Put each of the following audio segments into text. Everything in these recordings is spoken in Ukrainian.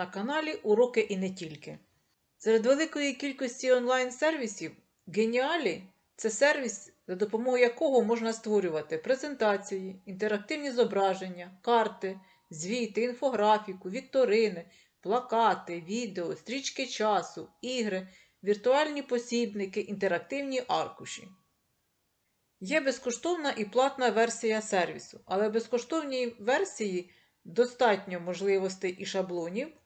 на каналі Уроки і не тільки. Серед великої кількості онлайн-сервісів Геніалі це сервіс, за допомогою якого можна створювати презентації, інтерактивні зображення, карти, звіти, інфографіку, вікторини, плакати, відео, стрічки часу, ігри, віртуальні посібники, інтерактивні аркуші. Є безкоштовна і платна версія сервісу, але безкоштовній версії достатньо можливостей і шаблонів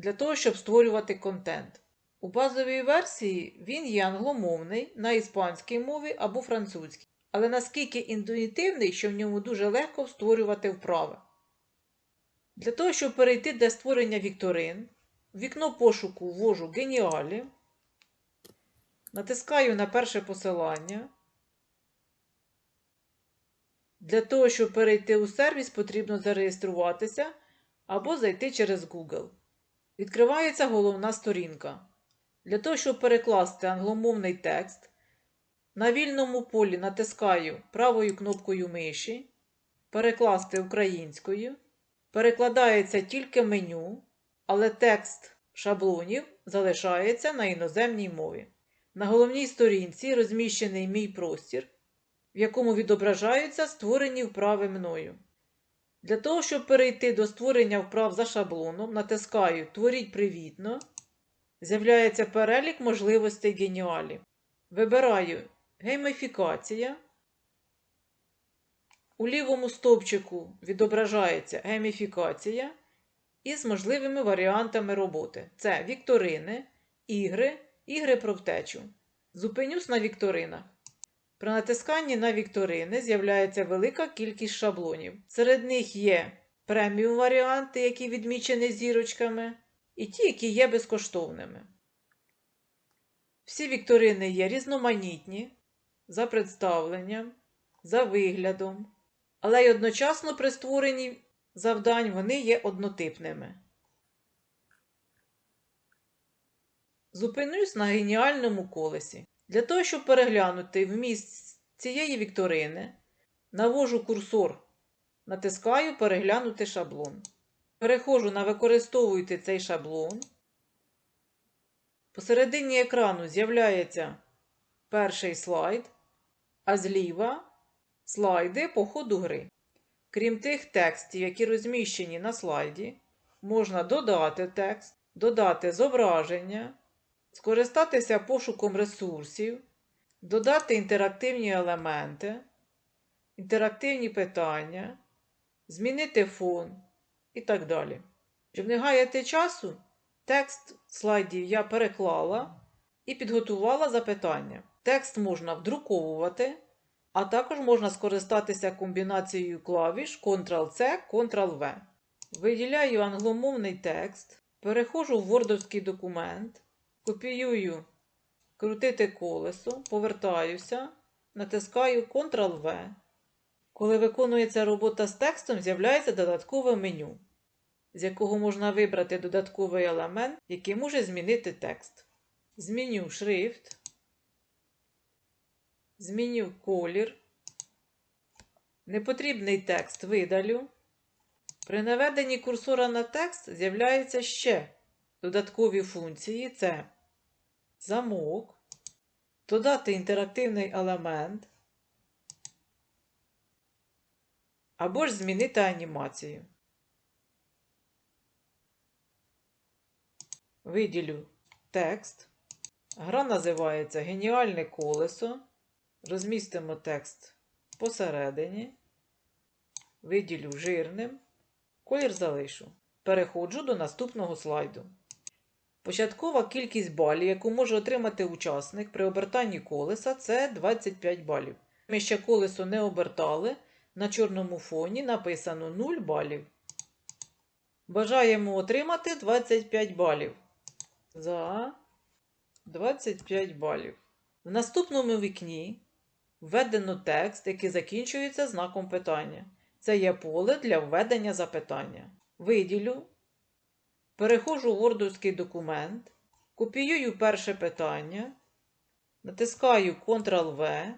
для того, щоб створювати контент. У базовій версії він є англомовний на іспанській мові або французькій, але наскільки інтуїтивний, що в ньому дуже легко створювати вправи. Для того, щоб перейти до створення вікторин, в вікно пошуку ввожу Геніалі, натискаю на перше посилання. Для того, щоб перейти у сервіс, потрібно зареєструватися або зайти через Google. Відкривається головна сторінка. Для того, щоб перекласти англомовний текст, на вільному полі натискаю правою кнопкою миші, перекласти українською. Перекладається тільки меню, але текст шаблонів залишається на іноземній мові. На головній сторінці розміщений мій простір, в якому відображаються створені вправи мною. Для того, щоб перейти до створення вправ за шаблоном, натискаю Творіть привітно. З'являється перелік можливостей геніалі. Вибираю гейміфікація. У лівому стовпчику відображається гейміфікація із можливими варіантами роботи. Це вікторини, ігри, ігри про втечу. Зупинюсь на вікторинах. При натисканні на вікторини з'являється велика кількість шаблонів. Серед них є преміум варіанти, які відмічені зірочками, і ті, які є безкоштовними. Всі вікторини є різноманітні за представленням, за виглядом, але й одночасно при створенні завдань вони є однотипними. Зупинюсь на геніальному колесі. Для того, щоб переглянути вміст цієї вікторини, навожу курсор, натискаю Переглянути шаблон. Переходжу на Використовуйте цей шаблон. Посередині екрану з'являється перший слайд, а зліва слайди по ходу гри. Крім тих текстів, які розміщені на слайді, можна додати текст, додати зображення, скористатися пошуком ресурсів, додати інтерактивні елементи, інтерактивні питання, змінити фон і так далі. Щоб не гаяти часу, текст слайдів я переклала і підготувала запитання. Текст можна вдруковувати, а також можна скористатися комбінацією клавіш Ctrl-C, Ctrl-V. Виділяю англомовний текст, переходжу в вордовський документ, копіюю крутити колесо, повертаюся, натискаю Ctrl-V. Коли виконується робота з текстом, з'являється додаткове меню, з якого можна вибрати додатковий елемент, який може змінити текст. Зміню шрифт, зміню колір. Непотрібний текст видалю. При наведенні курсора на текст з'являються ще додаткові функції: це замок, додати інтерактивний елемент. Або ж змінити анімацію. Виділю текст. Гра називається Геніальне колесо. Розмістимо текст посередині. Виділю жирним. Колір залишу. Переходжу до наступного слайду. Початкова кількість балів, яку може отримати учасник при обертанні колеса, це 25 балів. Ми ще колесо не обертали. На чорному фоні написано 0 балів. Бажаємо отримати 25 балів. За 25 балів. В наступному вікні введено текст, який закінчується знаком питання. Це є поле для введення запитання. Виділю. Переходжу в вордовський документ. Копіюю перше питання. Натискаю Ctrl-V.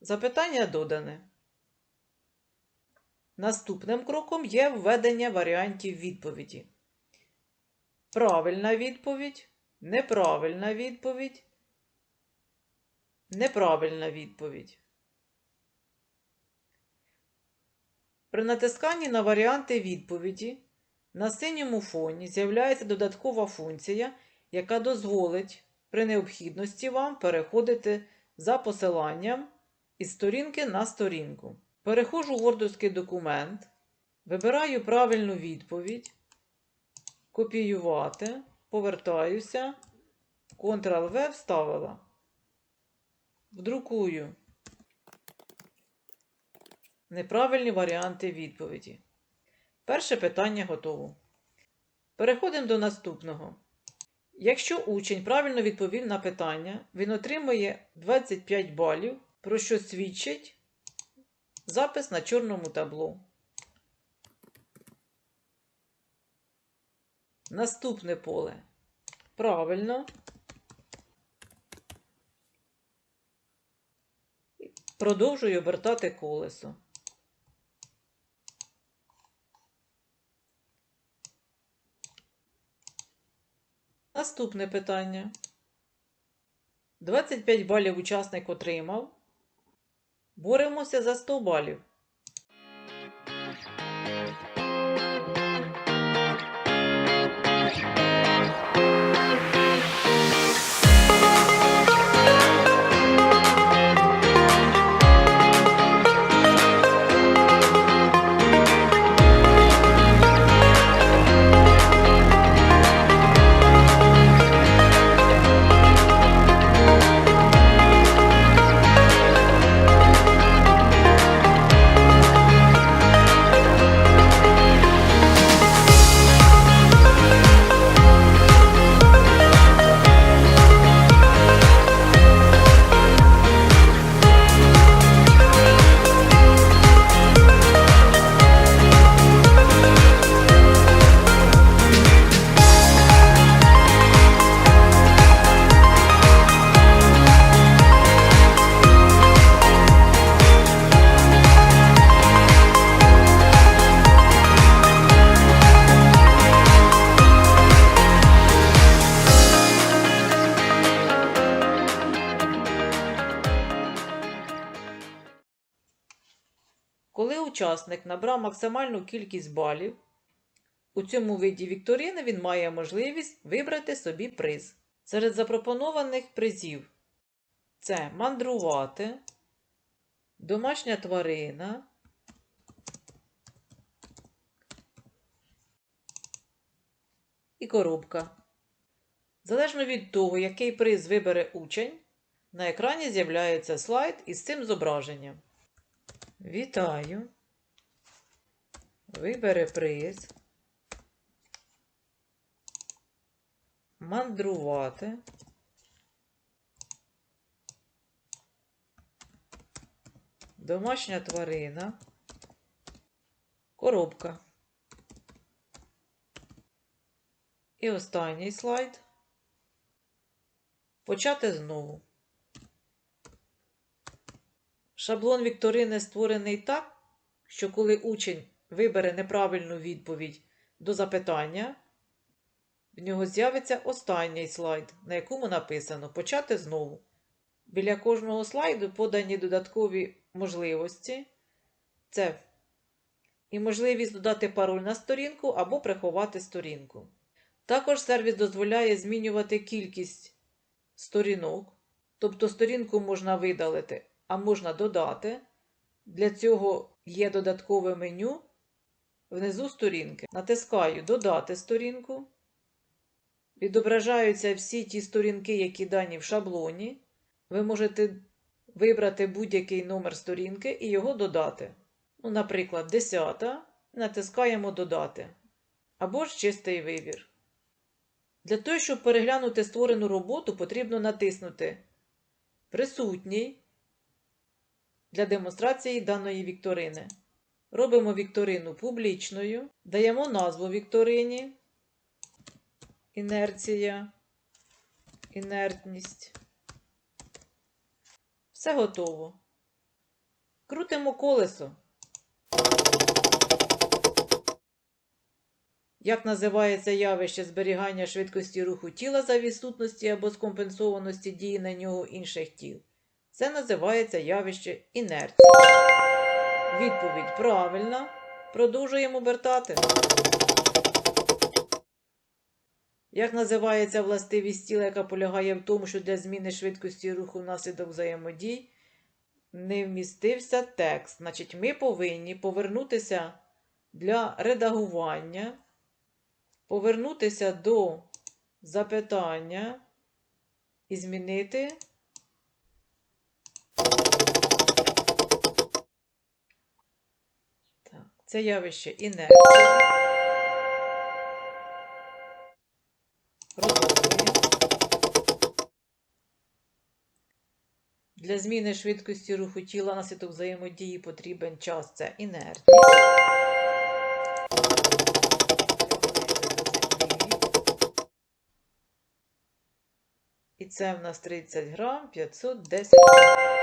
Запитання додане. Наступним кроком є введення варіантів відповіді. Правильна відповідь. Неправильна відповідь. Неправильна відповідь. При натисканні на варіанти відповіді на синьому фоні з'являється додаткова функція, яка дозволить при необхідності вам переходити за посиланням із сторінки на сторінку. Переходжу в Wordовський документ, вибираю правильну відповідь, копіювати, повертаюся, Ctrl-V вставила. Вдрукую. Неправильні варіанти відповіді. Перше питання готово. Переходимо до наступного. Якщо учень правильно відповів на питання, він отримує 25 балів, про що свідчить запис на чорному табло. Наступне поле. Правильно. Продовжую обертати колесо. Наступне питання. 25 балів учасник отримав. Боремося за 100 балів. Учасник набрав максимальну кількість балів, у цьому виді вікторини він має можливість вибрати собі приз. Серед запропонованих призів це мандрувати, домашня тварина, і коробка. Залежно від того, який приз вибере учень, на екрані з'являється слайд із цим зображенням. Вітаю. Вибере приз. Мандрувати. Домашня тварина. Коробка. І останній слайд. Почати знову. Шаблон Вікторини створений так, що коли учень вибере неправильну відповідь до запитання, в нього з'явиться останній слайд, на якому написано Почати знову. Біля кожного слайду подані додаткові можливості. Це і можливість додати пароль на сторінку або приховати сторінку. Також сервіс дозволяє змінювати кількість сторінок, тобто сторінку можна видалити, а можна додати. Для цього є додаткове меню внизу сторінки. Натискаю Додати сторінку. Відображаються всі ті сторінки, які дані в шаблоні. Ви можете вибрати будь-який номер сторінки і його додати. Ну, Наприклад, 10. Натискаємо Додати. Або ж чистий вибір. Для того, щоб переглянути створену роботу, потрібно натиснути Присутній для демонстрації даної вікторини. Робимо вікторину публічною, даємо назву вікторині, інерція, інертність. Все готово. Крутимо колесо. Як називається явище зберігання швидкості руху тіла за відсутності або скомпенсованості дії на нього інших тіл? Це називається явище інерції. Відповідь правильна. Продовжуємо обертати. Як називається властивість тіла, яка полягає в тому, що для зміни швидкості руху внаслідок взаємодій не вмістився текст? Значить, ми повинні повернутися для редагування, повернутися до запитання і змінити. Так, це явище інерції. Для зміни швидкості руху тіла наслідок взаємодії потрібен час це інертність. І це в нас 30 грам 510 грам.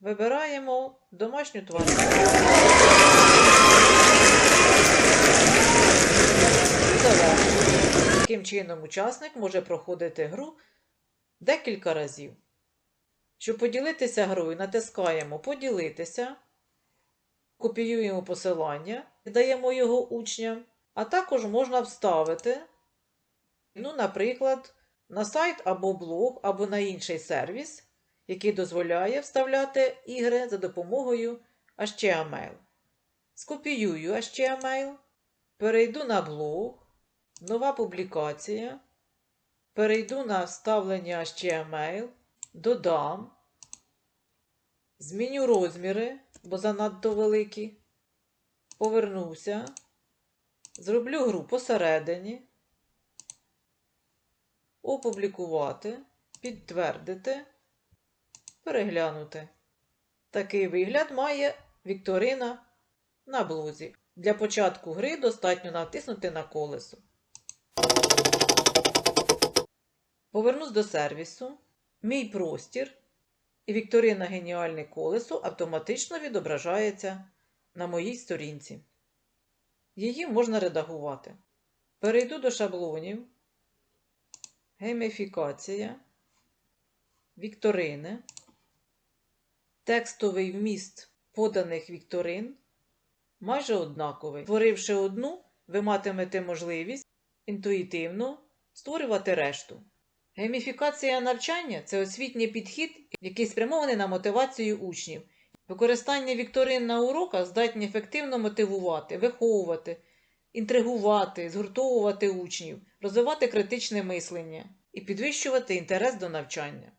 Вибираємо домашню тварину. Таким чином учасник може проходити гру декілька разів. Щоб поділитися грою, натискаємо Поділитися, копіюємо посилання, даємо його учням, а також можна вставити, ну, наприклад, на сайт або блог, або на інший сервіс, який дозволяє вставляти ігри за допомогою HTML. Скопіюю HTML, перейду на блог, нова публікація. Перейду на вставлення HTML, додам, зміню розміри, бо занадто великі. Повернуся, зроблю гру посередині, опублікувати, підтвердити, переглянути. Такий вигляд має Вікторина на блозі. Для початку гри достатньо натиснути на колесо. Повернусь до сервісу, мій простір і Вікторина Геніальне колесо автоматично відображається на моїй сторінці. Її можна редагувати. Перейду до шаблонів, гейміфікація, вікторини, текстовий вміст поданих вікторин майже однаковий. Створивши одну, ви матимете можливість інтуїтивно створювати решту. Гейміфікація навчання це освітній підхід, який спрямований на мотивацію учнів. Використання вікторин на уроках здатні ефективно мотивувати, виховувати, інтригувати, згуртовувати учнів, розвивати критичне мислення і підвищувати інтерес до навчання.